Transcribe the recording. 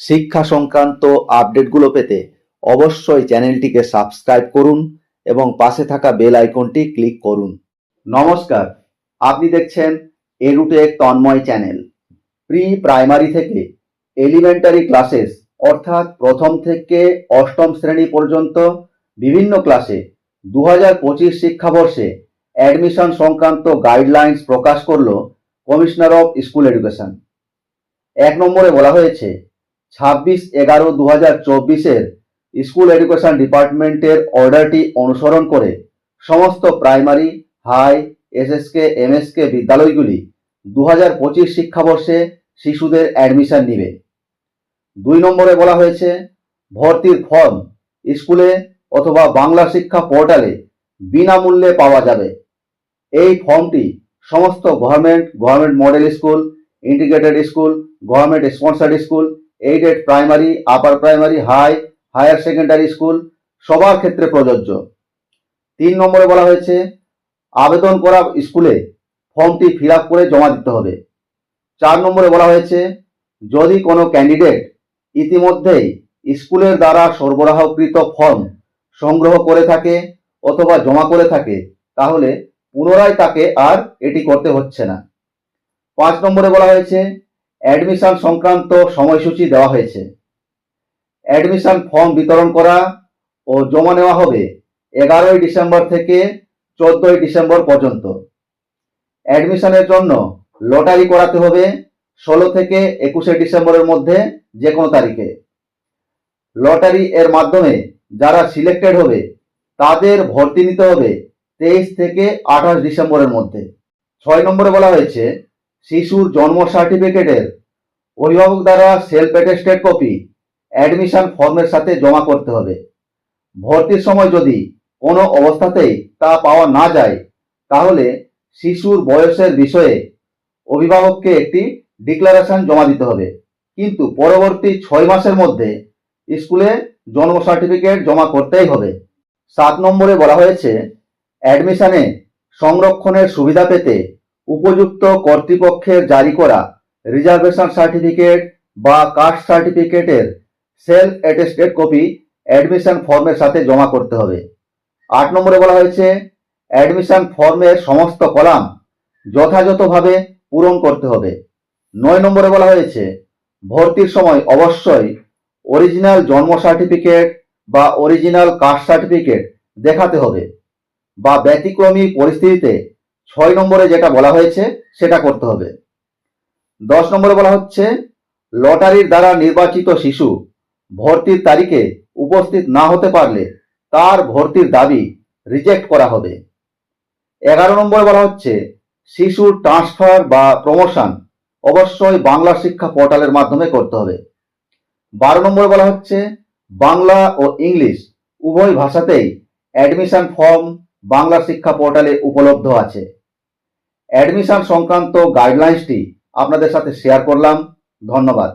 শিক্ষা সংক্রান্ত আপডেটগুলো পেতে অবশ্যই চ্যানেলটিকে সাবস্ক্রাইব করুন এবং পাশে থাকা বেল আইকনটি ক্লিক করুন। নমস্কার, আপনি দেখছেন Edutech Tanmoy channel. Pre primary থেকে এলিমেন্টারি ক্লাসেস, অর্থাৎ প্রথম থেকে অষ্টম শ্রেণি পর্যন্ত বিভিন্ন ক্লাসে দু হাজার পঁচিশ শিক্ষাবর্ষে অ্যাডমিশন সংক্রান্ত গাইডলাইন্স প্রকাশ করল কমিশনার অফ স্কুল এডুকেশন। এক নম্বরে বলা হয়েছে ছাব্বিশ এগারো দু হাজার চব্বিশের স্কুল এডুকেশন ডিপার্টমেন্টের অর্ডারটি অনুসরণ করে সমস্ত প্রাইমারি, হাই, এসএসকে, এমএসকে বিদ্যালয়গুলি দু হাজার পঁচিশ শিক্ষাবর্ষে শিশুদের অ্যাডমিশন নিবে। দুই নম্বরে বলা হয়েছে, ভর্তির ফর্ম স্কুলে অথবা বাংলা শিক্ষা পোর্টালে বিনামূল্যে পাওয়া যাবে। এই ফর্মটি সমস্ত government government model school, integrated school, government sponsored school aided primary upper primary high higher secondary school সবার ক্ষেত্রে প্রযোজ্য। তিন নম্বরে বলা হয়েছে, আবেদন করা স্কুলে ফর্মটি ফিল করে জমা দিতে হবে। চার নম্বরে বলা হয়েছে, যদি কোনো ক্যান্ডিডেট ইতিমধ্যেই স্কুলের দ্বারা সরবরাহকৃত ফর্ম সংগ্রহ করে থাকে অথবা জমা করে থাকে, তাহলে পুনরায় তাকে আর এটি করতে হচ্ছে না। পাঁচ নম্বরে বলা হয়েছে অ্যাডমিশন সংক্রান্ত সময়সূচি দেওয়া হয়েছে। অ্যাডমিশন ফর্ম বিতরণ করা ও জমা নেওয়া হবে এগারোই ডিসেম্বর থেকে চোদ্দই ডিসেম্বর পর্যন্ত। অ্যাডমিশনের জন্য লটারি করাতে হবে ষোলো থেকে একুশে ডিসেম্বরের মধ্যে যে কোনো তারিখে। লটারি এর মাধ্যমে যারা সিলেক্টেড হবে, তাদের ভর্তি নিতে হবে তেইশ থেকে আঠাশ ডিসেম্বরের মধ্যে। ছয় নম্বরে বলা হয়েছে শিশুর জন্ম সার্টিফিকেটের অভিভাবক দ্বারা সেলফ অ্যাটেস্টেড কপি অ্যাডমিশন ফর্মের সাথে জমা করতে হবে। ভর্তির সময় যদি কোনো অবস্থাতেই তা পাওয়া না যায়, তাহলে শিশুর বয়সের বিষয়ে অভিভাবককে একটি ডিক্লারেশন জমা দিতে হবে। কিন্তু পরবর্তী ছয় মাসের মধ্যে স্কুলে জন্ম সার্টিফিকেট জমা করতেই হবে। সাত নম্বরে বলা হয়েছে অ্যাডমিশনে সংরক্ষণের সুবিধা পেতে উপযুক্ত কর্তৃপক্ষের জারি করা রিজার্ভেশন সার্টিফিকেট বা কাস্ট সার্টিফিকেটের সেলফ অ্যাটেস্টেড কপি অ্যাডমিশন ফর্মের সাথে জমা করতে হবে। আট নম্বরে বলা হয়েছে, অ্যাডমিশন ফর্মের সমস্ত কলাম যথাযথভাবে পূরণ করতে হবে। নয় নম্বরে বলা হয়েছে, ভর্তির সময় অবশ্যই অরিজিনাল জন্ম সার্টিফিকেট বা অরিজিনাল কাস্ট সার্টিফিকেট দেখাতে হবে বা ব্যতিক্রমী পরিস্থিতিতে ছয় নম্বরে যেটা বলা হয়েছে, সেটা করতে হবে। দশ নম্বরে বলা হচ্ছে, লটারির দ্বারা নির্বাচিত শিশু ভর্তির তারিখে উপস্থিত না হতে পারলে তার ভর্তির দাবি রিজেক্ট করা হবে। এগারো নম্বরে বলা হচ্ছে, শিশুর ট্রান্সফার বা প্রমোশন অবশ্যই বাংলা শিক্ষা পোর্টালের মাধ্যমে করতে হবে। বারো নম্বরে বলা হচ্ছে, বাংলা ও ইংলিশ উভয় ভাষাতেই অ্যাডমিশন ফর্ম বাংলা শিক্ষা পোর্টালে উপলব্ধ আছে। অ্যাডমিশন সংক্রান্ত গাইডলাইন্সটি আপনাদের সাথে শেয়ার করলাম। ধন্যবাদ।